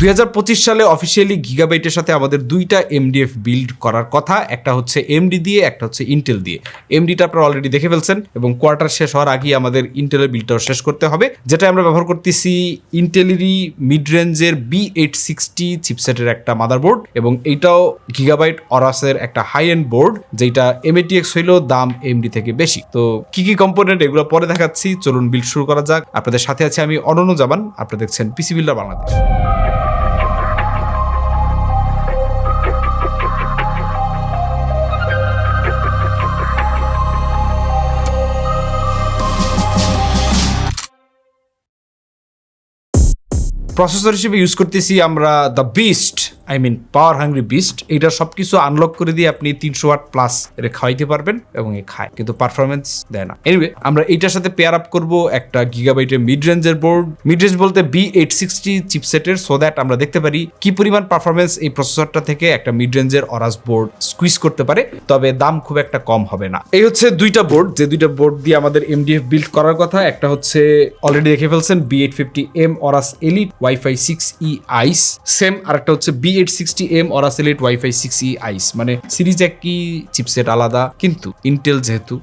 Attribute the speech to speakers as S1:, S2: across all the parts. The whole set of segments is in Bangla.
S1: দুই হাজার পঁচিশ সালে অফিসিয়ালি গিগাবাইটের সাথে আমাদের দুইটা এমডিএফ বিল্ড করার কথা, একটা হচ্ছে এমডি দিয়ে, একটা হচ্ছে ইন্টেল দিয়ে। এমডিটা আপনারা অলরেডি দেখে ফেলছেন এবং কোয়ার্টার শেষ হওয়ার আগেই আমাদের ইন্টেলের বিলটাও শেষ করতে হবে যেটা আমরা ব্যবহার করতেছি ইন্টেলেরই মিড রেঞ্জের বি এইট সিক্সটি চিপসেটের একটা মাদারবোর্ড এবং এইটাও গিগাবাইট অরাসের একটা হাই এন্ড বোর্ড যেটা এমএটিএক্স হইলেও দাম এমডি থেকে বেশি। তো কি কি কম্পোনেন্ট এগুলো পরে দেখাচ্ছি, চলুন বিল শুরু করা যাক। আপনাদের সাথে আছে আমি অনন্য জামান, আপনারা দেখছেন পিসি বিল্ডার বাংলাদেশ প্রসেসর হিসেবে ইউজ করতেছি আমরা the beast I mean power hungry beast এটা সবকিছু আনলক করে দিয়ে আপনি তিনশো ওয়াট প্লাস এটা খাওয়াইতে পারবেন এবং এ খায়, কিন্তু পারফরমেন্স দেয় না। এনিওয়ে আমরা এটার সাথে পেয়ার আপ করব একটা গিগাবাইটের মিড রেঞ্জের বোর্ড মিড রেঞ্জ বলতে বি এইট সিক্সটি চিপসেটের সো দ্যাট আমরা দেখতে পারি কি পরিমাণ পারফরমেন্স এই প্রসেসরটা থেকে একটা মিড রেঞ্জের অরাস বোর্ড স্কুইজ করতে পারে, তবে দাম খুব একটা কম হবে না। এই হচ্ছে দুইটা বোর্ড যে দুইটা বোর্ড দিয়ে আমাদের এমডিএফ বিল্ড করার কথা, একটা হচ্ছে অলরেডি দেখে ফেলছেন B eight fifty M Aorus elite WiFi six E ice same আরেকটা হচ্ছে B eight sixty M Aorus elite WiFi six E ice মানে সিরিজ একই চিপসেট আলাদা, কিন্তু ইন্টেল যেহেতু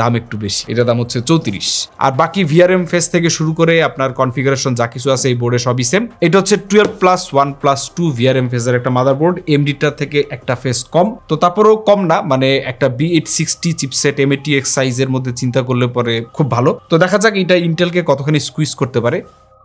S1: দাম একটু বেশি, এটা দাম হচ্ছে চৌত্রিশ। আর বাকি ভিআরএম ফেস থেকে শুরু করে আপনার কনফিগারেশন যা কিছু আছে এই বোর্ডে সবই সেম এটা হচ্ছে twelve plus one plus two VRM ফেসের একটা মাদারবোর্ড এমডিটার থেকে একটা ফেস কম। তো তারপরেও কম না মানে একটা B eight sixty chipset MAT X সাইজের মধ্যে চিন্তা করলে পরে খুব ভালো। তো দেখা যাক এটা ইন্টেলকে কতখানি স্কুইজ করতে পারে।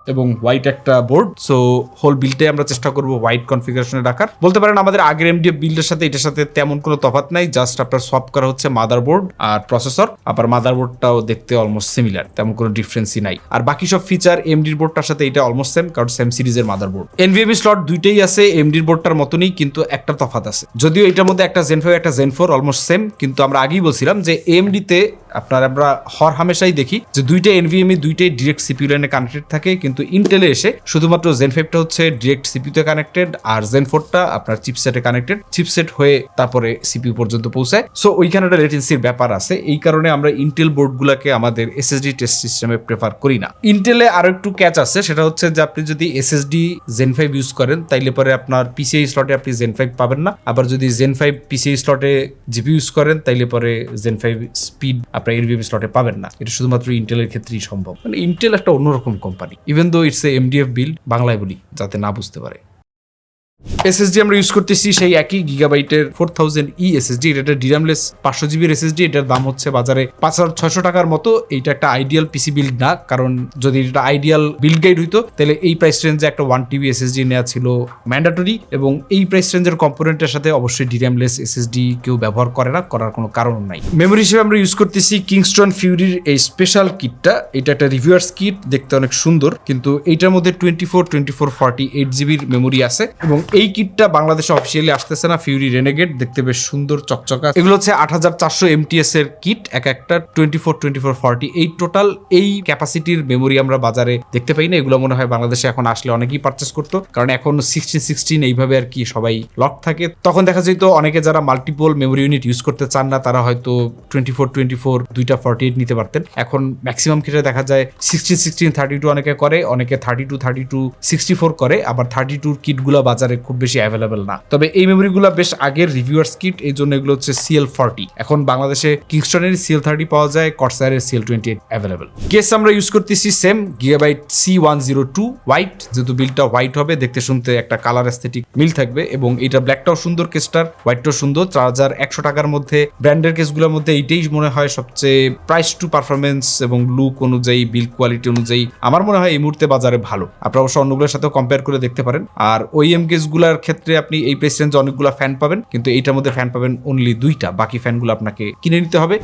S1: এবং হোয়াইট একটা বোর্ড সো হোল বিলটাই আমরা চেষ্টা করব হোয়াইট কনফিগারেশনে রাখার। বলতে পারেন আমাদের আগের এমডিএফ বিল্ডের সাথে এটার সাথে তেমন কোনো তফাত নাই জাস্ট আপনার সব করা হচ্ছে মাদারবোর্ড আর প্রসেসর আবার মাদারবোর্ডটাও দেখতে অলমোস্ট সিমিলার তেমন কোনো ডিফারেন্সই নাই। আর বাকি সব ফিচার এমডির বোর্ডটার সাথে এটা অলমোস্ট সেম কারণ সেম সিরিজের মাদার মাদারবোর্ড এনভিএমই স্লট দুইটাই আছে এমডির বোর্ডটার মতনই, কিন্তু একটা তফাত আছে। যদিও এটার মধ্যে একটা জেন ফাইভ একটা জেন ফোর অলমোস্ট সেম কিন্তু আমরা আগেই বলছিলাম যে এমডিতে আপনার আমরা হর হামেশাই দেখি যে দুইটা এনভিএমই দুইটাই ডিরেক্ট সিপিউ লাইনে কানেক্টেড থাকে, কিন্তু ইন্টেলে এসে শুধুমাত্র জেন ফাইভটা হচ্ছে ডিরেক্ট সিপিউতে কানেক্টেড আর জেন ফোরটা আপনার চিপসেটে কানেক্টেড চিপসেট হয়ে তারপরে সিপিউ পর্যন্ত পৌঁছায়। সো ওইখানে একটা লেটেন্সির ব্যাপার আছে। এই কারণে আমরা ইন্টেল বোর্ডগুলোকে আমাদের এসএসডি টেস্ট সিস্টেমে প্রেফার করি না। ইন্টেলে আরও একটু ক্যাচ আছে, সেটা হচ্ছে যে আপনি যদি এসএসডি জেন ফাইভ ইউজ করেন, তাইলে পরে আপনার পিসিআই স্লটে আপনি জেন ফাইভ পাবেন না। আবার যদি জেন ফাইভ পিসিআই স্লটে জিপি ইউজ করেন, তাইলে পরে জেন ফাইভ স্পিড আপনার এনভিএম স্লটে পাবেন না। এটা শুধুমাত্র ইন্টেলের ক্ষেত্রেই সম্ভব। মানে ইন্টেল একটা অন্যরকম company even though it's a MDF বিল বাংলায় বলি, যাতে না বুঝতে পারে। এসএসডি আমরা ইউজ করতেছি সেই একই গিগাবাইটের ফোর থাউজেন্ড ই এসএসডি এটা ডিরামলেস পাঁচশো জিবির এসএসডি এটার দাম হচ্ছে বাজারে পাঁচ হাজার ছয়শো টাকার মতো। এইটা একটা আইডিয়াল পিসি বিল্ড না, কারণ যদি এটা আইডিয়াল বিল্ড গাইড হইতো, তাহলে এই প্রাইস রেঞ্জে একটা ওয়ান টিবি এসএসডি নেওয়া ছিল ম্যান্ডাটরি এবং এই প্রাইস রেঞ্জের কম্পোনেন্টের সাথে অবশ্যই ডিরামলেস এসএসডি কেউ ব্যবহার করে না, করার কোনো কারণ নাই। মেমোরি হিসেবে আমরা ইউজ করতেছি কিংস্টন ফিউরির এই স্পেশাল কিটটা এটা একটা রিভিউয়ার্স কিট দেখতে অনেক সুন্দর, কিন্তু এইটার মধ্যে twenty four twenty four forty eight জিবির মেমোরি আছে এবং এই কিটটা বাংলাদেশে অফিসিয়ালি আসতেছে না ফিউরি রেনেগেট দেখতে বেশ সুন্দর, চকচকা এগুলো হচ্ছে আট হাজার চারশো এমটিএস এর কিট এক একটা twenty four twenty four forty এই টোটাল এই ক্যাপাসিটির মেমোরি আমরা বাজারে দেখতে পাই না। এগুলো মনে হয় বাংলাদেশে এখন আসলে অনেকেই পারচেস করতো। কারণ এখন সিক্সটিন সিক্সটিন এইভাবে আর কি সবাই লক থাকে। তখন দেখা যেত অনেকে যারা মাল্টিপল মেমোরি ইউনিট ইউজ করতে চান না, তারা হয়তো টোয়েন্টি ফোর টোয়েন্টি ফোর দুইটা ফর্টি এইট নিতে পারতেন। এখন ম্যাক্সিমাম ক্ষেত্রে দেখা যায় সিক্সটিন সিক্সটিন থার্টি টু অনেকে করে, অনেকে thirty two thirty two sixty four করে। আবার থার্টি টুর কিটগুলো বাজারে খুব বেশি অ্যাভেলেবেল না। তবে এই মেমোরিগুলো বেশ আগের রিভিউয়ার্স কিট এই জন্য এগুলো হচ্ছে সিএল ফর্টি এখন বাংলাদেশে কিংস্টনের সিএল থার্টি পাওয়া যায় কর্সারের CL twenty eight available case আমরা ইউজ করতেছি same Gigabyte C one zero two white যেহেতু বিলটা হোয়াইট হবে, দেখতে শুনতে একটা কালার অ্যাস্থেটিক মিল থাকবে, এবং এটা ব্ল্যাকটাও সুন্দর কেসটার হোয়াইটটাও সুন্দর। চার হাজার একশো টাকার মধ্যে ব্র্যান্ডের কেসগুলোর মধ্যে এইটাই মনে হয় সবচেয়ে প্রাইস টু পারফরমেন্স এবং লুক অনুযায়ী বিল কোয়ালিটি অনুযায়ী আমার মনে হয় এই মুহূর্তে বাজারে ভালো। আপনারা অবশ্য অন্যগুলোর সাথেও কম্পেয়ার করে দেখতে পারেন। আর ওইএম কেসগুলোর ক্ষেত্রে আপনি এই পেজ চেঞ্জ অনেকগুলো ফ্যান পাবেন, কিন্তু এইটার মধ্যে ফ্যান পাবেন অনলি দুইটা। বাকি ফ্যানগুলো আপনাকে কিনে নিতে হবে।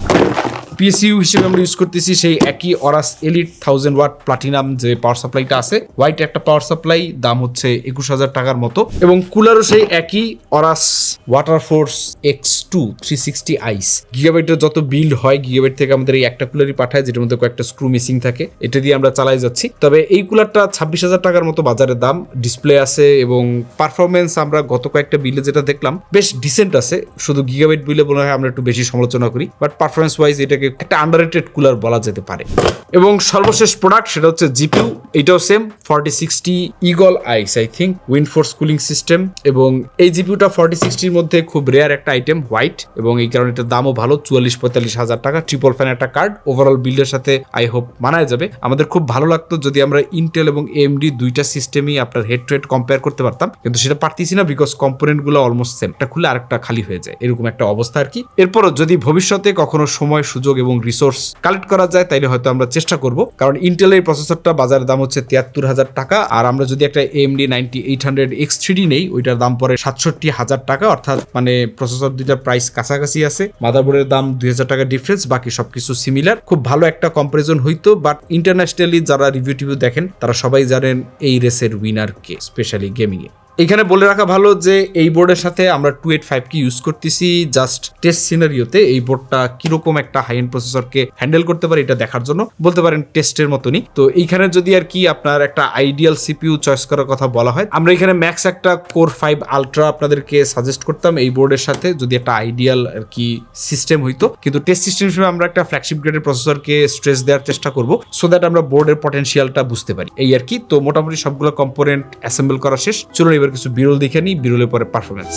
S1: পিএসইউ হিসেবে আমরা ইউজ করতেছি সেই একই Aorus elite thousand watt platinum যে পাওয়ার সাপ্লাইটা আছে। হোয়াইট একটা পাওয়ার সাপ্লাই দাম হচ্ছে একুশ হাজার টাকার মতো। এবং কুলারও সেই একই Aorus water force X two three sixty ice গিগাবাইটের যত বিল্ড হয় গিগাবাইট থেকে আমাদের এই একটা কুলারই পাঠায়, যেটার মধ্যে কয়েকটা স্ক্রু মিসিং থাকে, এটা দিয়ে আমরা চালাই যাচ্ছি। তবে এই কুলারটা ছাব্বিশ হাজার টাকার মতো বাজারের দাম ডিসপ্লে আছে এবং পারফরমেন্স আমরা গত কয়েকটা বিলে যেটা দেখলাম, বেশ ডিসেন্ট আছে। শুধু গিগাবাইট বিলে মনে হয় আমরা একটু বেশি সমালোচনা করি বাট পারফরমেন্স ওয়াইজ এটাকে একটা আন্ডারেটেড কুলার বলা যেতে পারে। এবং সর্বশেষ প্রোডাক্ট সেটা হচ্ছে জিপিউ এটাও same forty sixty eagle ice I think windforce cooling system এবং এই জিপিউটা ফর্টি সিক্সটির মধ্যে খুব রেয়ার একটা আইটেম হোয়াইট এবং এই কারণে এটার দামও ভালো, চুয়াল্লিশ পঁয়তাল্লিশ হাজার টাকা ট্রিপল ফ্যান একটা কার্ড ওভারঅল বিল্ডের সাথে আই হোপ মানায় যাবে। আমাদের খুব ভালো লাগতো যদি আমরা ইন্টেল এবং এমডি দুইটা সিস্টেমই আপনার হেড টু হেড কম্পেয়ার করতে পারতাম, কিন্তু সেটা পারতেছি না বিকজ কম্পোনেন্টগুলো অলমোস্ট সেম একটা খুলে আরেকটা খালি হয়ে যায়, এরকম একটা অবস্থা আর কি। এরপরও যদি ভবিষ্যতে কখনো সময়, সুযোগ এবং রিসোর্স কালেক্ট করা যায়, তাইলে হয়তো আমরা চেষ্টা করব, কারণ ইন্টেলের প্রসেসরটা বাজারের দাম হচ্ছে তিয়াত্তর হাজার টাকা, আর আমরা যদি একটা AMD ninety eight hundred X three D নেই, ওইটার দাম পরে সাতষট্টি হাজার টাকা, অর্থাৎ মানে প্রসেসর দুইটার প্রাইস কাছাকাছি আছে। মাদারবোর্ডের দাম দুই হাজার টাকা ডিফারেন্স বাকি সবকিছু সিমিলার খুব ভালো একটা কম্পারিজন হইতো বাট ইন্টারন্যাশনালি যারা রিভিউ টিভিউ দেখেন, তারা সবাই জানেন এই রেসের উইনার কে স্পেশালি গেমিংয়ে এখানে বলে রাখা ভালো যে এই বোর্ডের সাথে আমরা two eight five K use করতেছি। জাস্ট টেস্ট সিনারিওতে এই বোর্ডটা কীরকম একটা হাই এন্ড প্রসেসরকে হ্যান্ডেল করতে পারে এটা দেখার জন্য। বলতে পারেন টেস্টের মতনই। তো এইখানে যদি আর কি আপনার একটা আইডিয়াল সিপিউ চয়েস করার কথা বলা হয়, আমরা এখানে ম্যাক্স একটা কোর ফাইভ আলট্রা আপনাদেরকে সাজেস্ট করতাম এই বোর্ডের সাথে, যদি একটা আইডিয়াল আর কি সিস্টেম হইতো। কিন্তু টেস্ট সিস্টেম হিসেবে আমরা একটা ফ্ল্যাগশিপ গ্রেডের প্রসেসরকে স্ট্রেস দেওয়ার চেষ্টা করব সো দ্যাট আমরা বোর্ডের পটেনশিয়ালটা বুঝতে পারি। এই আর কি। তো মোটামুটি সবগুলো কম্পোনেন্ট অ্যাসেম্বল করা শেষ। চলুন এবার কিছু বিরল দেখে নিই বিরলের পরে পারফরমেন্স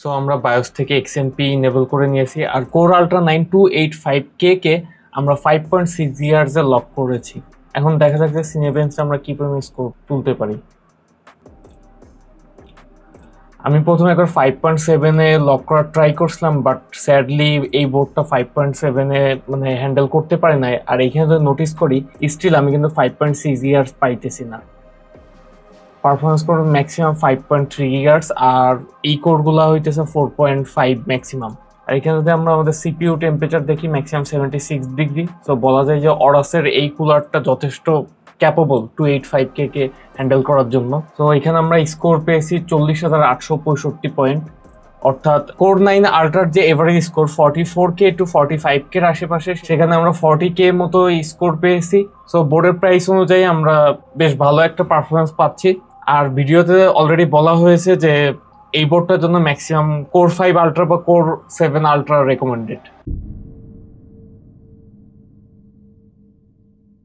S2: সো আমরা বায়োস থেকে এক্সএমপি ইনেবল করে নিয়েছি। আর core ultra nine two eight five K কে আমরা ফাইভ পয়েন্ট সিক্স ইয়ার্সে লক করেছি। এখন দেখা যাক যে সিনেবেন্সে আমরা কী পরিমাণ স্কোর তুলতে পারি। আমি প্রথমে একবার ফাইভ পয়েন্ট সেভেনে লক করার ট্রাই করছিলাম বাট স্যাডলি এই বোর্ডটা ফাইভ পয়েন্ট সেভেনে মানে হ্যান্ডেল করতে পারে না আর এইখানে যদি নোটিস করি স্টিল আমি কিন্তু ফাইভ পয়েন্ট সিক্স ইয়ার্স পাইতেছি না। Performance core maximum five point three years আর এই কোডগুলো হইতেছে ফোর পয়েন্ট ফাইভ ম্যাক্সিমাম আর এখানে যদি আমরা আমাদের সিপিইউ টেম্পারেচার দেখি ম্যাক্সিমাম সেভেন্টি সিক্স ডিগ্রি তো বলা যায় যে অরাসের এই কুলারটা যথেষ্ট capable to two eight five K handle করার জন্য। তো এখানে আমরা স্কোর পেয়েছি চল্লিশ হাজার আটশো পঁয়ষট্টি পয়েন্ট অর্থাৎ কোর নাইন আল্ট্রার যে average score forty four K to forty five কের আশেপাশে, সেখানে আমরা ফর্টি কে মতো স্কোর পেয়েছি। সো বোর্ডের প্রাইস অনুযায়ী আমরা বেশ ভালো একটা পারফরমেন্স পাচ্ছি। আর ভিডিওতে অলরেডি বলা হয়েছে যে এই বোর্ডটার জন্য ম্যাক্সিমাম কোর ফাইভ আলট্রা বা কোর সেভেন আলট্রা রেকমেন্ডেড